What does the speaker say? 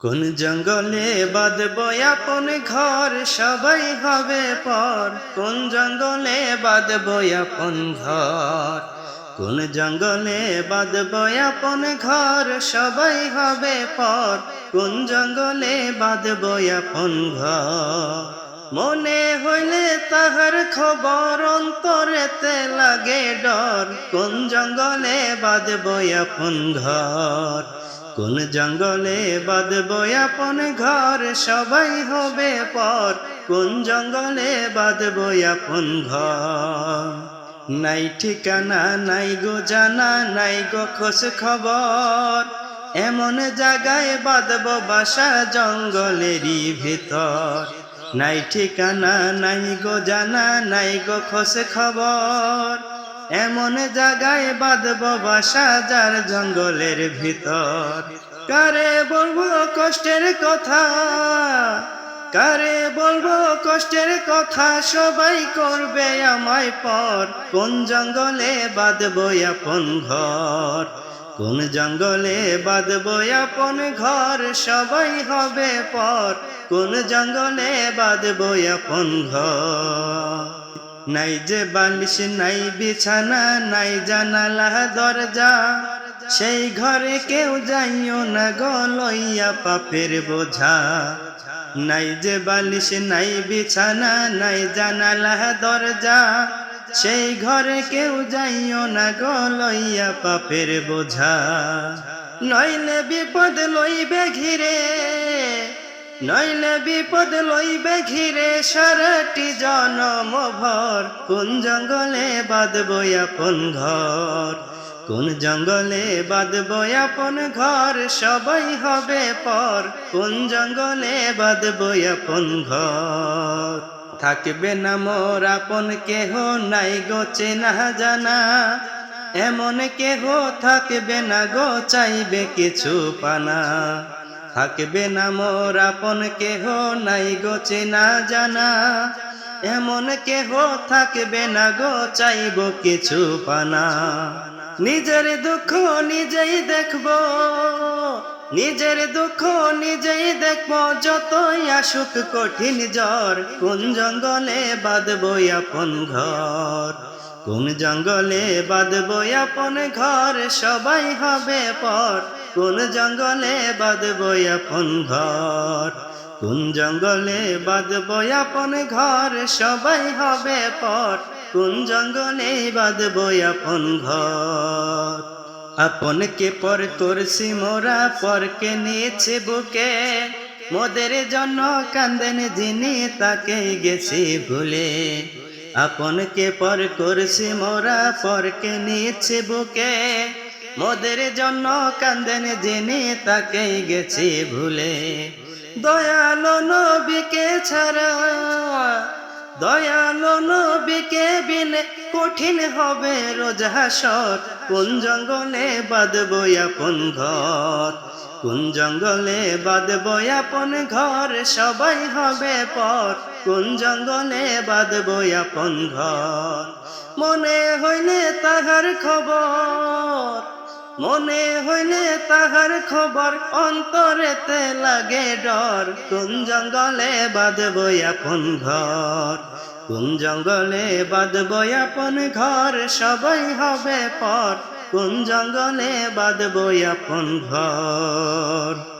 কোন জঙ্গলে বাঁধব আপন ঘর, সবাই হবে পর। কোন জঙ্গলে বাঁধব আপন ঘর, কোন জঙ্গলে বাঁধব আপন ঘর, সবাই হবে পর। কোন জঙ্গলে বাঁধব আপন ঘর, মনে হইলে তাহার খবর অন্তরেতে লাগে ডর। কোন জঙ্গলে বাঁধব আপন ঘর কোন জঙ্গলে বাঁধব আপন ঘর? সবাই হবে পর। কোন জঙ্গলে বাঁধব আপন ঘর? নাই ঠিকানা, নাই গো জানা নাই গো খোঁজ খবর। এমন জায়গায় বাঁধব বাসা জঙ্গলেরই ভিতর। নাই ঠিকানা, নাই গো জানা নাই গো খোঁজ খবর। এমন জায়গায় বাঁধব বাসা যার জঙ্গলের ভিতর। কারে বলব কষ্টের কথা? কারে বলব কষ্টের কথা? সবাই করবে আমায় পর। কোন জঙ্গলে বাঁধব আপন ঘর? কোন জঙ্গলে বাঁধব আপন ঘর? সবাই হবে পর। কোন জঙ্গলে বাঁধব আপন ঘর? নাই যে বালিশ, নাই বিছানা, নাই জানালা, দরজা। সেই ঘরে কেউ যাইও না গো, লইয়া পাপের বোঝা। নাই যে বালিশ, নাই বিছানা, নাই জানালা, দরজা। সেই ঘরে কেউ যাইও না গো, লইয়া পাপের বোঝা। নইলে বিপদ লইবে ঘিরে। নইলে বিপদ লইবে ঘিরে সারাটি জনম ভর। কোন জঙ্গলে বাঁধব আপন ঘর? কোন জঙ্গলে বাঁধব আপন ঘর? সবাই হবে পর। কোন জঙ্গলে বাঁধব আপন ঘর? থাকবে না মোর আপন কেহ নাই গো চেনা জানা। এমন কেহ থাকবে না গো, চাইবে কিছু পানা। থাকবে না মোর আপন কেহ নাই গো চেনা জানা। এমন কেহ থাকবে না গো, চাইব কিছু পানা। নিজের দুঃখ নিজেই দেখব, নিজের দুঃখ নিজেই দেখব, যতই আসুক কঠিন জ্বর। কোন জঙ্গলে বাঁধব আপন ঘর? কোন জঙ্গলে বাঁধব আপন ঘর? সবাই হবে পর। কোন জঙ্গলে বাঁধব আপন ঘর? কোন জঙ্গলে বাঁধব আপন ঘর? সবাই হবে পর কোন জঙ্গলে বাঁধব আপন ঘর? আপনকে পর করছি মোরা, পরকে নিয়েছে বুকে। মোদের জন্য কান্দেন যিনি, তাকে গেছি ভুলে। আপনকে পর করছি মোরা, পরকে নিয়েছে বুকে। মোদের জন্য কান্দেন যিনি তাকে গেছি ভুলে। দয়ালো নবীকে ছাড়া, দয়ালো নবীকে বিনে কঠিন হবে রোজ হাসর। কোন জঙ্গলে বাঁধব আপন ঘর? কোন জঙ্গলে বাঁধব আপন ঘর? সবাই হবে পর। কোন জঙ্গলে বাঁধব আপন ঘর? মনে হইলে তাহার খবর। মনে হইলে তাহার খবর অন্তরেতে লাগে ডর। কোন জঙ্গলে বাঁধব আপন ঘর? কোন জঙ্গলে বাঁধব আপন ঘর? সবাই হবে পর। কোন জঙ্গলে বাঁধব আপন ঘর?